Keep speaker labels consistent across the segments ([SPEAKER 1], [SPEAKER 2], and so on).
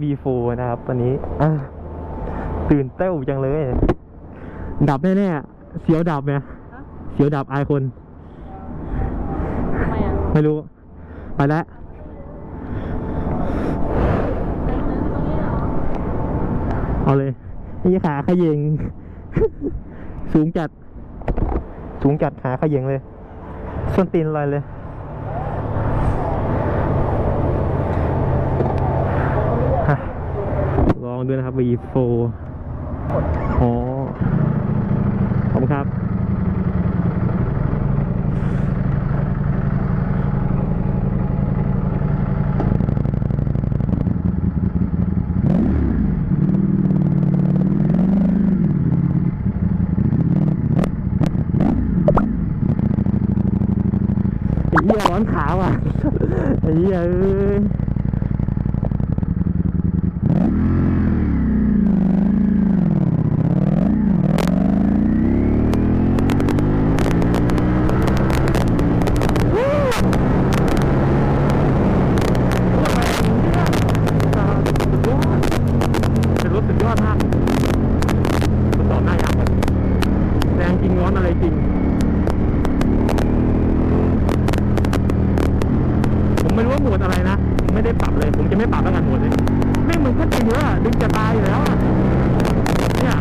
[SPEAKER 1] นะครับวันนี้อะตื่นเต้าจังเลย ดับแน่ๆเสียวดับไหมเสียวดับอายคน
[SPEAKER 2] ทำไมอะ
[SPEAKER 1] ไม่รู้ ไปแล้วเอาเลยนี่ขาขยงสูงจัด สูงจัดขาขยงเลย ส้นตีนลอยเลย ฮะลอง ด้วยนะครับ V4 อ๋อขอบคุณครับ ไอ้เหี้ยร้อนขาวอะ ไอ้เหี้ยเอ้ยเป็นรถสุดยอดมากทดสอบหน้ายักษ์อะแรงจริงร้ อะไรจริง ผมไม่รู้ว่าหมดอะไรนะไม่ได้ปรับเลย ผมจะไม่ปรับแล้วกันหมดเลยแม่งมึงก็จริงว่าดึงจะตายอยู่แล้วอะเนี่ย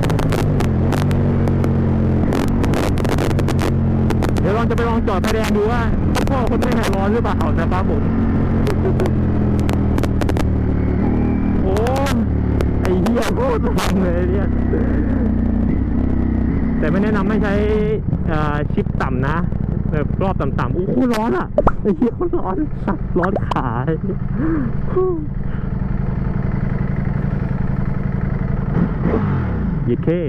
[SPEAKER 1] เดี๋ยวลองจะไปลองจอดไฟแดงดูว่าพ่อคนไม่หายร้อนหรือเปล่านะครับผมโอ้ไอ้เหี้ยโคตรฟังเลยเนี่ย แต่ไม่แนะนำให้ใช่ชิปต่ำนะแบบรอบต่ำๆโอ้โหร้อนอะไอ้เหี้ยโคตรร้อนสัตว์ร้อนขายิเข้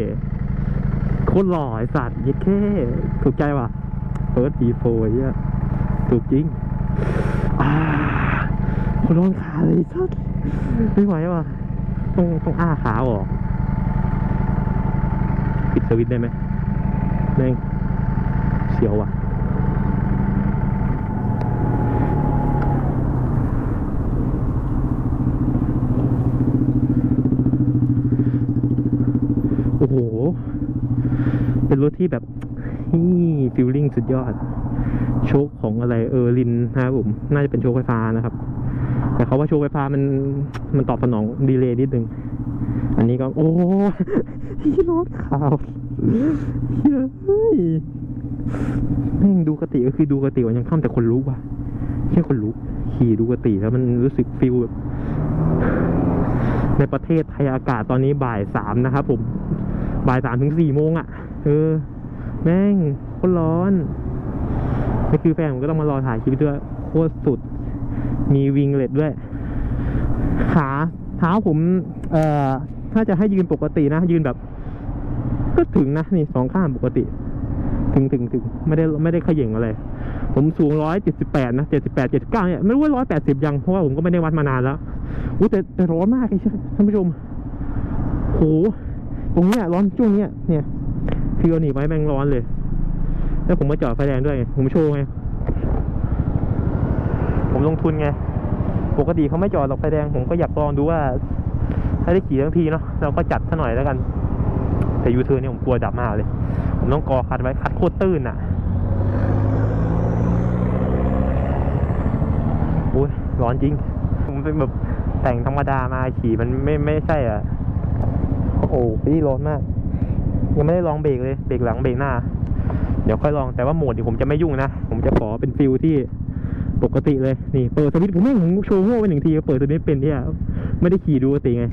[SPEAKER 1] โคตรหล่อไอสัตว์ยิเข้ถูกใจว่ะเฟิร์สดีโฟเหี้ยถูกจริงอ่าโคตรร้อนขาเลยสัตว์ไม่ไหวว่ะต้องต้องอ้าขาออก สวิตได้ไหมแม่งเสียวอะโอ้โห เป็นรถที่แบบนี่ฟิลลิ่งสุดยอด โชคของอะไรเออรินนะครับผม น่าจะเป็นโชคไฟฟ้านะครับ แต่เขาว่าโชคไฟฟ้ามันมันตอบสนองดีเลย์นิดนึง อันนี้ก็โอ้ที่รถขาวเฮ้ยแม่งดูกติก็คือดูกติวันยังข้ามแต่คนลุกว่ะแค่คนลุกขี่ดูกติแล้วมันรู้สึกฟิลแบบในประเทศไทยอากาศตอนนี้บ่ายสามนะครับผมบ่ายสามถึงสี่โมงอะเออ แม่งโคตรร้อนนี่คือแฟนผมก็ต้องมารอถ่ายคลิปด้วยโคตรสุด มีวิงเล็ดด้วยขาเท้าผม เอ่อ ถ้าจะให้ยืนปกตินะ ยืนแบบ ก็ถึงนะนี่สองข้างปกติ ถึงถึงถึงไม่ได้ไม่ได้ขย่งอะไร ผมสูงร้อยเจ็ดสิบแปดนะเจ็ดสิบแปดเจ็ดสิบเก้าเนี่ยไม่รู้ว่าร้อยแปดสิบยังเพราะว่าผมก็ไม่ได้วัดมานานแล้วอู้แต่แต่ร้อนมากเลยท่านผู้ชมโหตรงเนี้ยร้อนช่วงเนี้ยเนี่ยคือเอาหนีไว้แม่งร้อนเลย แล้วผมมาจอดไฟแดงด้วย ผมโชว์ไงผมลงทุนไง ปกติเขาไม่จอดหรอกไฟแดง ผมก็อยากลองดูว่า ถ้าได้ขี่ทั้งทีเนาะเราก็จัดซะหน่อยแล้วกัน แต่ยูเทิร์นเนี่ยผมกลัวดับมากเลย ผมต้องกอคัดไว้คัดโคตรตื้นอะอุ้ยร้อนจริง ผมเป็นแบบแต่งธรรมดามาขี่มันไม่ไม่ใช่อะ โอ้พี่ร้อนมาก ยังไม่ได้ลองเบรกเลย เบรกหลังเบรกหน้า เดี๋ยวค่อยลองแต่ว่าโหมดนี่ผมจะไม่ยุ่งนะ ผมจะขอเป็นฟิลที่ ปกติเลยนี่เปิดสวิตช์ผมไม่ผมโชว์โง่ไปหนึ่งทีเปิดสวิตช์เป็นที่ไม่ได้ขี่ดูปกติไง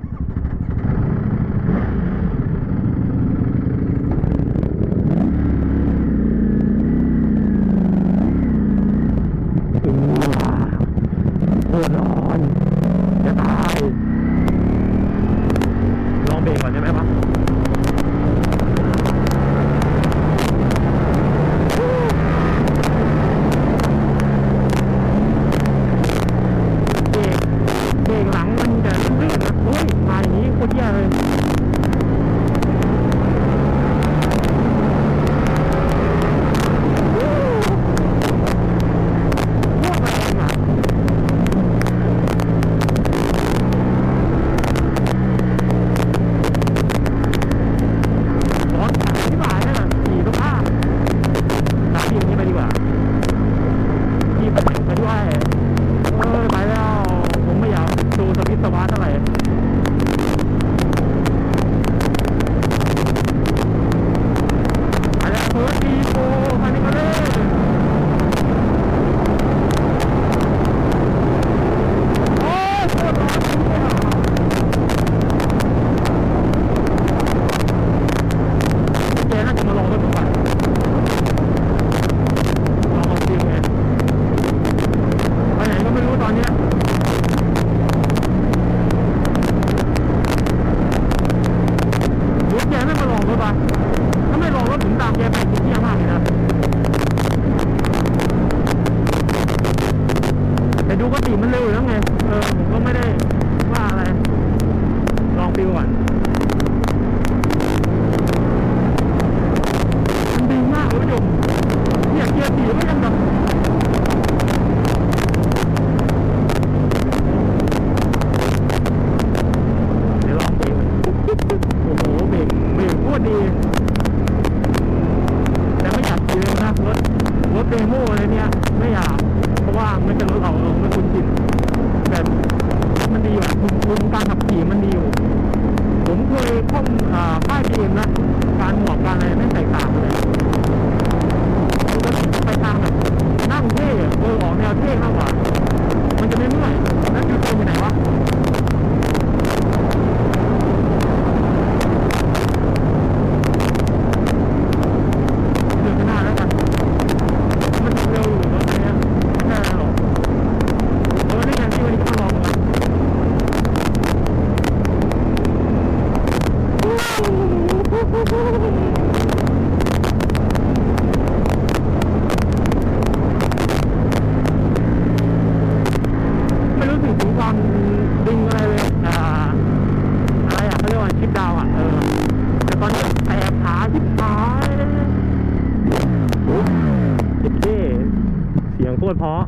[SPEAKER 1] คนเพาะ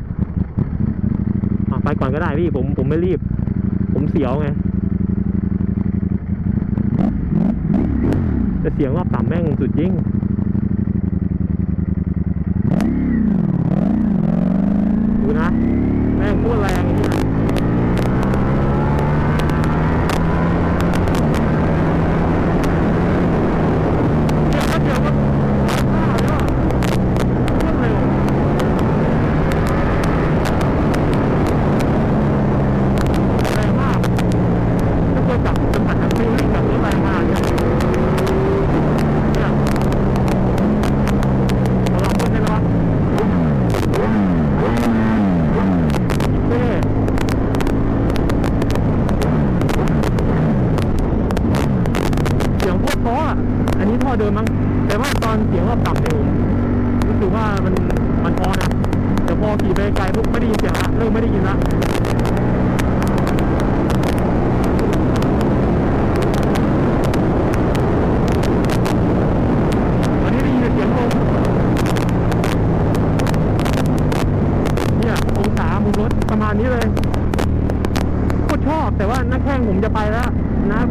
[SPEAKER 1] ไปก่อนก็ได้พี่ผมผมไม่รีบ ผมเสียวไงแต่เสียงรอบต่ำแม่งสุดยิ่ง อันนี้ท่อเดิมมั้ง แต่ว่าตอนเสียงรอบต่ำเนี่ยรู้สึกว่ามันมันพอนะ แต่พอขี่ไปไกลปุ๊บไม่ได้ยินเสียงละเริ่มไม่ได้ยินละประมาณนี้เลยก็ชอบแต่ว่านักแข่งผมจะไปแล้วนะ